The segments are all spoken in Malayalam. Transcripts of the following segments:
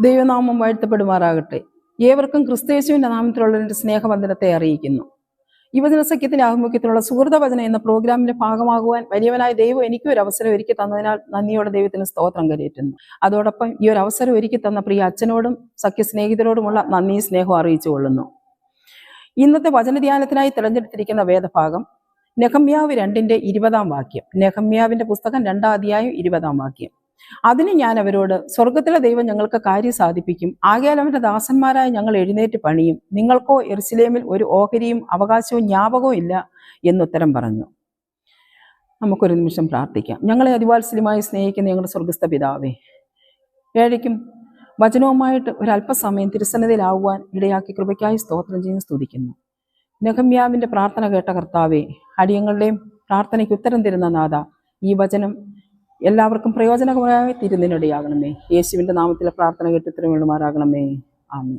ദൈവനാമം വാഴ്ത്തപ്പെടുമാറാകട്ടെ. ഏവർക്കും ക്രിസ്തേശുവിന്റെ നാമത്തിലുള്ള സ്നേഹവന്ദനത്തെ അറിയിക്കുന്നു. യുവജന സഖ്യത്തിന്റെ ആഭിമുഖ്യത്തിലുള്ള സുഹൃത വചനം എന്ന പ്രോഗ്രാമിന്റെ ഭാഗമാകുവാൻ വലിയവനായ ദൈവം എനിക്കും ഒരു അവസരം ഒരുക്കി തന്നതിനാൽ നന്ദിയോടെ ദൈവത്തിന് സ്തോത്രം കരയേറ്റുന്നു. അതോടൊപ്പം ഈ ഒരു അവസരം ഒരുക്കി തന്ന പ്രിയ അച്ഛനോടും സഖ്യ സ്നേഹിതരോടുമുള്ള നന്ദിയും സ്നേഹവും അറിയിച്ചു കൊള്ളുന്നു. ഇന്നത്തെ വചനധ്യാനത്തിനായി തിരഞ്ഞെടുത്തിരിക്കുന്ന വേദഭാഗം നെഹമ്യാവ് രണ്ടിന്റെ ഇരുപതാം വാക്യം. നെഹമ്യാവിന്റെ പുസ്തകം രണ്ടാം അധ്യായം ഇരുപതാം വാക്യം. അതിന് ഞാൻ അവരോട് സ്വർഗത്തിലെ ദൈവം ഞങ്ങൾക്ക് കാര്യം സാധിപ്പിക്കും. ആകയാൽ അവന്റെ ദാസന്മാരായ ഞങ്ങൾ എഴുന്നേറ്റ് പണിയും. നിങ്ങൾക്കോ എറുസലേമിൽ ഒരു ഓഹരിയും അവകാശവും ജ്ഞാപകവും ഇല്ല എന്നുത്തരം പറഞ്ഞു. നമുക്കൊരു നിമിഷം പ്രാർത്ഥിക്കാം. ഞങ്ങളെ അതിവാത്സല്യമായി സ്നേഹിക്കുന്ന ഞങ്ങളുടെ സ്വർഗസ്ഥ പിതാവേ ഏഴയ്ക്കും വചനവുമായിട്ട് ഒരല്പസമയം തിരുസന്നതയിലാവുവാൻ ഇടയാക്കി കൃപയ്ക്കായി സ്തോത്രം ചെയ്യുന്ന സ്തുതിക്കുന്നു. നെഹമ്യാവിന്റെ പ്രാർത്ഥന കേട്ട കർത്താവെ അടിയങ്ങളുടെയും പ്രാർത്ഥനയ്ക്ക് ഉത്തരം തരുന്ന നാഥ ഈ വചനം എല്ലാവർക്കും പ്രയോജനകരമായി തിരുന്നിനിടയാകണമേ യേശുവിന്റെ നാമത്തിലെ പ്രാർത്ഥന കേട്ട് വേണ്ടുമാരാകണമേ ആമേ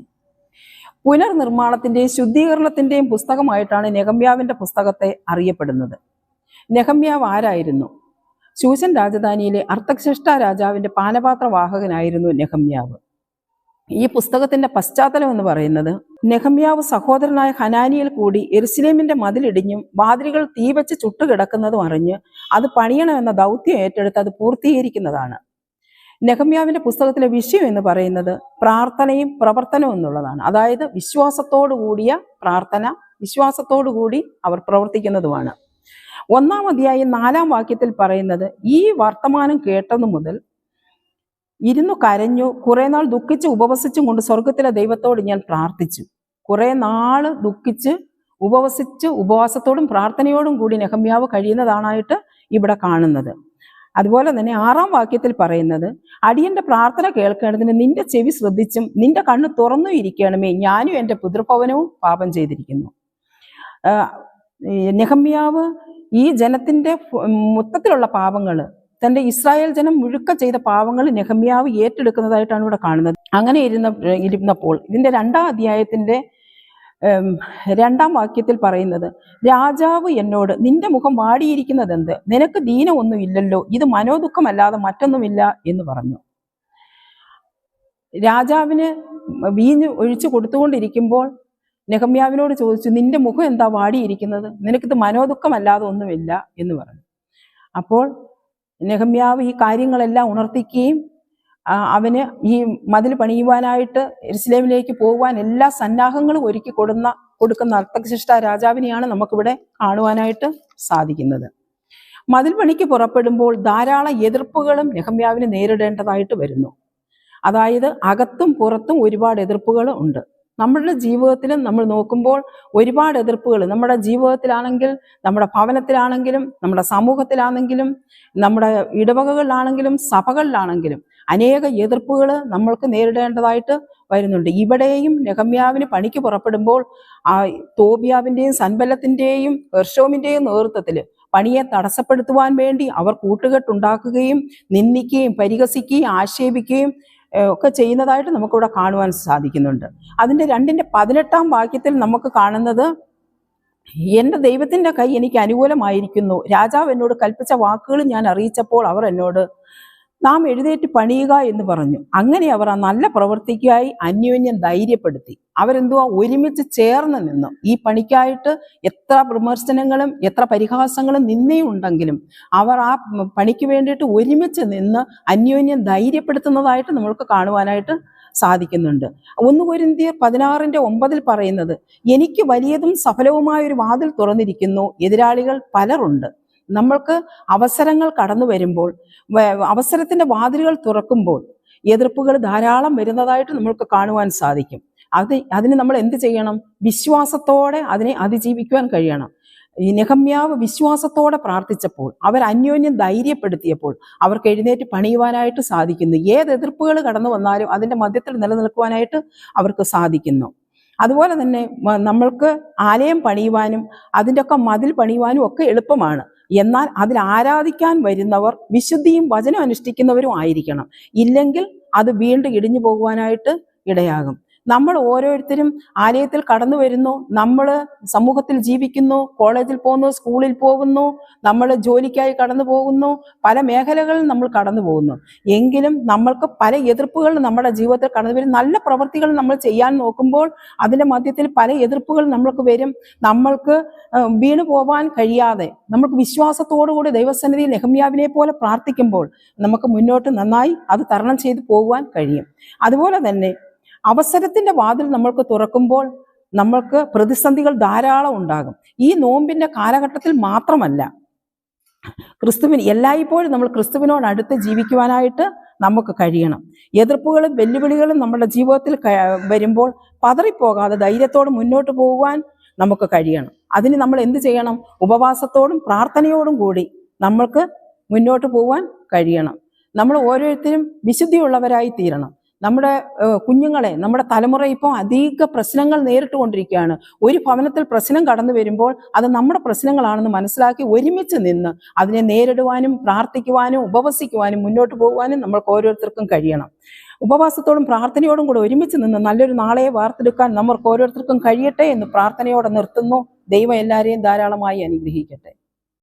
പുനർനിർമ്മാണത്തിന്റെയും ശുദ്ധീകരണത്തിന്റെയും പുസ്തകമായിട്ടാണ് നെഹമ്യാവിന്റെ പുസ്തകത്തെ അറിയപ്പെടുന്നത്. നെഹമ്യാവ് ആരായിരുന്നു? ശൂശൻ രാജധാനിയിലെ അർത്ഥശ്രേഷ്ഠ രാജാവിന്റെ പാനപാത്രവാഹകനായിരുന്നു നെഹമ്യാവ്. ഈ പുസ്തകത്തിന്റെ പശ്ചാത്തലം എന്ന് പറയുന്നത് നെഹമ്യാവ് സഹോദരനായ ഹനാനിയിൽ കൂടി എരുസലേമിന്റെ മതിലിടിഞ്ഞും വാതിലുകൾ തീ വെച്ച് ചുട്ടുകിടക്കുന്നതും അറിഞ്ഞ് അത് പണിയണമെന്ന ദൗത്യം ഏറ്റെടുത്ത് അത് പൂർത്തീകരിക്കുന്നതാണ്. നെഹമ്യാവിന്റെ പുസ്തകത്തിലെ വിഷയം എന്ന് പറയുന്നത് പ്രാർത്ഥനയും പ്രവർത്തനവും എന്നുള്ളതാണ്. അതായത് വിശ്വാസത്തോടു കൂടിയ പ്രാർത്ഥന വിശ്വാസത്തോടു കൂടി അവർ പ്രവർത്തിക്കുന്നതുമാണ്. ഒന്നാം അധ്യായം നാലാം വാക്യത്തിൽ പറയുന്നത് ഈ വർത്തമാനം കേട്ടതു മുതൽ ഇരുന്നു കരഞ്ഞു. കുറെ നാൾ ദുഃഖിച്ച് ഉപവസിച്ചും കൊണ്ട് സ്വർഗത്തിലെ ദൈവത്തോട് ഞാൻ പ്രാർത്ഥിച്ചു. കുറെ നാൾ ദുഃഖിച്ച് ഉപവസിച്ച് ഉപവാസത്തോടും പ്രാർത്ഥനയോടും കൂടി നെഹമ്യാവ് കഴിയുന്നതാണായിട്ട് ഇവിടെ കാണുന്നത്. അതുപോലെ തന്നെ ആറാം വാക്യത്തിൽ പറയുന്നത് അടിയന്റെ പ്രാർത്ഥന കേൾക്കേണ്ടതിന് നിന്റെ ചെവി ശ്രദ്ധിച്ചും നിന്റെ കണ്ണ് തുറന്നു ഇരിക്കണമേ. ഞാനും എന്റെ പിതൃഭവനവും പാപം ചെയ്തിരിക്കുന്നു. നെഹമ്യാവ് ഈ ജനത്തിന്റെ മൊത്തത്തിലുള്ള പാപങ്ങൾ തന്റെ ഇസ്രായേൽ ജനം മുഴുക്ക ചെയ്ത പാവങ്ങൾ നെഹമ്യാവ് ഏറ്റെടുക്കുന്നതായിട്ടാണ് ഇവിടെ കാണുന്നത്. അങ്ങനെ ഇരുന്ന ഇരുന്നപ്പോൾ ഇതിന്റെ രണ്ടാം അധ്യായത്തിന്റെ രണ്ടാം വാക്യത്തിൽ പറയുന്നത് രാജാവ് എന്നോട് നിന്റെ മുഖം വാടിയിരിക്കുന്നത് എന്ത് നിനക്ക് ദീനമൊന്നും ഇല്ലല്ലോ. ഇത് മനോദുഃഖമല്ലാതെ മറ്റൊന്നുമില്ല എന്ന് പറഞ്ഞു. രാജാവിന് വീഞ്ഞ് ഒഴിച്ചു കൊടുത്തുകൊണ്ടിരിക്കുമ്പോൾ നെഹമ്യാവിനോട് ചോദിച്ചു നിന്റെ മുഖം എന്താ വാടിയിരിക്കുന്നത്? നിനക്കിത് മനോദുഃഖമല്ലാതെ ഒന്നുമില്ല എന്ന് പറഞ്ഞു. അപ്പോൾ നെഹമ്യാവ് ഈ കാര്യങ്ങളെല്ലാം ഉണർത്തിക്കുകയും അവന് ഈ മതിൽ പണിയുവാനായിട്ട് ഇസ്ലേമിലേക്ക് പോകുവാൻ എല്ലാ സന്നാഹങ്ങളും ഒരുക്കി കൊടുന്ന കൊടുക്കുന്ന അർത്ഥശിഷ്ട രാജാവിനെയാണ് നമുക്കിവിടെ കാണുവാനായിട്ട് സാധിക്കുന്നത്. മതിൽ പണിക്ക് പുറപ്പെടുമ്പോൾ ധാരാളം എതിർപ്പുകളും നെഹമ്യാവിന് നേരിടേണ്ടതായിട്ട് വരുന്നു. അതായത് അകത്തും പുറത്തും ഒരുപാട് എതിർപ്പുകൾ ഉണ്ട്. നമ്മളുടെ ജീവിതത്തിലും നമ്മൾ നോക്കുമ്പോൾ ഒരുപാട് എതിർപ്പുകൾ. നമ്മുടെ ജീവിതത്തിലാണെങ്കിൽ നമ്മുടെ ഭവനത്തിലാണെങ്കിലും നമ്മുടെ സമൂഹത്തിലാണെങ്കിലും നമ്മുടെ ഇടവകകളിലാണെങ്കിലും സഭകളിലാണെങ്കിലും അനേക എതിർപ്പുകൾ നമ്മൾക്ക് നേരിടേണ്ടതായിട്ട് വരുന്നുണ്ട്. ഇവിടെയും നെഹമ്യാവിന് പണിക്ക് പുറപ്പെടുമ്പോൾ ആ തോബിയാവിന്റെയും സൻബലത്തിന്റെയും ഹെർഷോമിന്റെയും നേതൃത്വത്തിൽ പണിയെ തടസ്സപ്പെടുത്തുവാൻ വേണ്ടി അവർ കൂട്ടുകെട്ടുണ്ടാക്കുകയും നിന്ദിക്കുകയും പരിഹസിക്കുകയും ആക്ഷേപിക്കുകയും ഒക്കെ ചെയ്യുന്നതായിട്ട് നമുക്കിവിടെ കാണുവാൻ സാധിക്കുന്നുണ്ട്. അതിന്റെ രണ്ടിന്റെ പതിനെട്ടാം വാക്യത്തിൽ നമുക്ക് കാണുന്നത് എന്റെ ദൈവത്തിന്റെ കൈ എനിക്ക് അനുകൂലമായിരിക്കുന്നു. രാജാവ് എന്നോട് കൽപ്പിച്ച വാക്കുകൾ ഞാൻ അറിയിച്ചപ്പോൾ അവർ എന്നോട് നാം എഴുന്നേറ്റ് പണിയുക എന്ന് പറഞ്ഞു. അങ്ങനെ അവർ ആ നല്ല പ്രവൃത്തിക്കായി അന്യോന്യം ധൈര്യപ്പെടുത്തി. അവരെന്തുവാ? ഒരുമിച്ച് ചേർന്ന് നിന്നു. ഈ പണിക്കായിട്ട് എത്ര വിമർശനങ്ങളും എത്ര പരിഹാസങ്ങളും നിന്നേ ഉണ്ടെങ്കിലും അവർ ആ പണിക്ക് വേണ്ടിയിട്ട് ഒരുമിച്ച് നിന്ന് അന്യോന്യം ധൈര്യപ്പെടുത്തുന്നതായിട്ട് നമ്മൾക്ക് കാണുവാനായിട്ട് സാധിക്കുന്നുണ്ട്. ഒന്ന് കൊരിന്തിയർ പതിനാറിന്റെ ഒമ്പതിൽ പറയുന്നത് എനിക്ക് വലിയതും സഫലവുമായ ഒരു വാതിൽ തുറന്നിരിക്കുന്നു. എതിരാളികൾ പലരുണ്ട്. നമ്മൾക്ക് അവസരങ്ങൾ കടന്നു വരുമ്പോൾ അവസരത്തിന്റെ വാതിലുകൾ തുറക്കുമ്പോൾ എതിർപ്പുകൾ ധാരാളം വരുന്നതായിട്ട് നമ്മൾക്ക് കാണുവാൻ സാധിക്കും. അത് അതിന് നമ്മൾ എന്ത് ചെയ്യണം? വിശ്വാസത്തോടെ അതിനെ അതിജീവിക്കുവാൻ കഴിയണം. ഈ നെഹമ്യാവ് വിശ്വാസത്തോടെ പ്രാർത്ഥിച്ചപ്പോൾ അവർ അന്യോന്യം ധൈര്യപ്പെടുത്തിയപ്പോൾ അവർക്ക് എഴുന്നേറ്റ് പണിയുവാനായിട്ട് സാധിക്കുന്നു. ഏത് എതിർപ്പുകൾ കടന്നു വന്നാലും അതിന്റെ മധ്യത്തിൽ നിലനിൽക്കുവാനായിട്ട് അവർക്ക് സാധിക്കുന്നു. അതുപോലെ തന്നെ നമ്മൾക്ക് ആലയം പണിയുവാനും അതിന്റെയൊക്കെ മതിൽ പണിയുവാനും ഒക്കെ എളുപ്പമാണ്. എന്നാൽ അതിൽ ആരാധിക്കാൻ വരുന്നവർ വിശുദ്ധിയും വചനം അനുഷ്ഠിക്കുന്നവരും ആയിരിക്കണം. ഇല്ലെങ്കിൽ അത് വീണ്ടും ഇടിഞ്ഞു പോകുവാനായിട്ട് ഇടയാകും. നമ്മൾ ഓരോരുത്തരും ആലയത്തിൽ കടന്നു വരുന്നു നമ്മൾ സമൂഹത്തിൽ ജീവിക്കുന്നു കോളേജിൽ പോകുന്നു സ്കൂളിൽ പോകുന്നു നമ്മൾ ജോലിക്കായി കടന്നു പോകുന്നു പല മേഖലകളിൽ നമ്മൾ കടന്നു പോകുന്നു. എങ്കിലും നമ്മൾക്ക് പല എതിർപ്പുകൾ നമ്മുടെ ജീവിതത്തിൽ കടന്നു വരും. നല്ല പ്രവൃത്തികൾ നമ്മൾ ചെയ്യാൻ നോക്കുമ്പോൾ അതിന്റെ മധ്യത്തിൽ പല എതിർപ്പുകൾ നമ്മൾക്ക് വരും. നമ്മൾക്ക് വീണു പോവാൻ കഴിയാതെ നമുക്ക് വിശ്വാസത്തോടുകൂടി ദൈവസന്നിധിയിൽ നെഹമ്യാവിനെ പോലെ പ്രാർത്ഥിക്കുമ്പോൾ നമുക്ക് മുന്നോട്ട് നന്നായി അത് തരണം ചെയ്തു പോകുവാൻ കഴിയും. അതുപോലെ തന്നെ അവസരത്തിന്റെ വാതിൽ നമ്മൾക്ക് തുറക്കുമ്പോൾ നമ്മൾക്ക് പ്രതിസന്ധികൾ ധാരാളം ഉണ്ടാകും. ഈ നോമ്പിന്റെ കാലഘട്ടത്തിൽ മാത്രമല്ല ക്രിസ്തുവിന് എല്ലായ്പ്പോഴും നമ്മൾ ക്രിസ്തുവിനോട് അടുത്ത് ജീവിക്കുവാനായിട്ട് നമുക്ക് കഴിയണം. എതിർപ്പുകളും വെല്ലുവിളികളും നമ്മുടെ ജീവിതത്തിൽ വരുമ്പോൾ പതറിപ്പോകാതെ ധൈര്യത്തോടെ മുന്നോട്ട് പോകുവാൻ നമുക്ക് കഴിയണം. അതിന് നമ്മൾ എന്ത് ചെയ്യണം? ഉപവാസത്തോടും പ്രാർത്ഥനയോടും കൂടി നമ്മൾക്ക് മുന്നോട്ട് പോകാൻ കഴിയണം. നമ്മൾ ഓരോരുത്തരും വിശുദ്ധിയുള്ളവരായി തീരണം. നമ്മുടെ കുഞ്ഞുങ്ങളെ നമ്മുടെ തലമുറ ഇപ്പോൾ അധിക പ്രശ്നങ്ങൾ നേരിട്ട് കൊണ്ടിരിക്കുകയാണ് ഒരു ഭവനത്തിൽ പ്രശ്നം കടന്നു വരുമ്പോൾ അത് നമ്മുടെ പ്രശ്നങ്ങളാണെന്ന് മനസ്സിലാക്കി ഒരുമിച്ച് നിന്ന് അതിനെ നേരിടുവാനും പ്രാർത്ഥിക്കുവാനും ഉപവസിക്കുവാനും മുന്നോട്ട് പോകുവാനും നമ്മൾക്ക് ഓരോരുത്തർക്കും കഴിയണം. ഉപവാസത്തോടും പ്രാർത്ഥനയോടും കൂടെ ഒരുമിച്ച് നിന്ന് നല്ലൊരു നാളെ വാർത്തെടുക്കാൻ നമ്മൾക്ക് ഓരോരുത്തർക്കും കഴിയട്ടെ എന്ന് പ്രാർത്ഥനയോടെ നിർത്തുന്നു. ദൈവം എല്ലാവരെയും ധാരാളമായി അനുഗ്രഹിക്കട്ടെ.